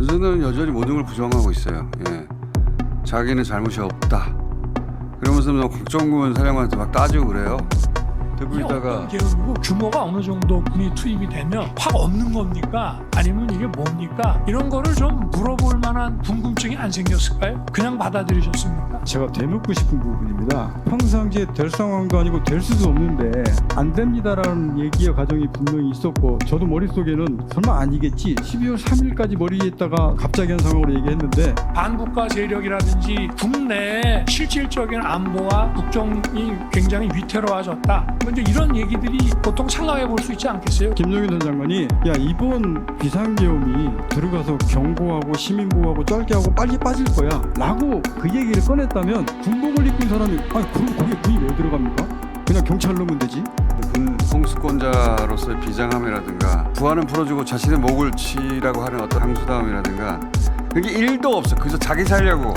윤석열은 여전히 모든 걸 부정하고 있어요. 예. 자기는 잘못이 없다. 그러면서 뭐 국정군 사령관한테 막 따지고 그래요. 듣고 있다가 규모가 어느 정도 군이 투입이 되면 확 없는 겁니까? 아니면 이게 뭡니까? 이런 거를 좀 물어볼 만한 궁금증이 안 생겼을까요? 그냥 받아들이셨습니까? 제가 되묻고 싶은 부분입니다. 평상시에 될 상황도 아니고 될 수도 없는데 안 됩니다라는 얘기의 과정이 분명히 있었고 저도 머릿속에는 설마 아니겠지 12월 3일까지 머리에 있다가 갑자기 한 상황으로 얘기했는데 반국가 세력이라든지 국내 실질적인 안보와 국정이 굉장히 위태로워졌다. 뭐 이제 이런 얘기들이 보통 생각해 볼 수 있지 않겠어요? 김종인 전 장관이 야 이번 비상계엄이 들어가서 경고하고 시민보호하고 짧게 하고 빨리 빠질 거야 라고 그 얘기를 꺼냈다면 군복을 입은 사람이 아니 그럼 거기에 군이 왜 들어갑니까? 그냥 경찰 넣으면 되지 군 통수권자로서의 비장함이라든가 부하는 풀어주고 자신의 목을 치라고 하는 어떤 항수다움이라든가 그게 1도 없어. 그저 자기 살려고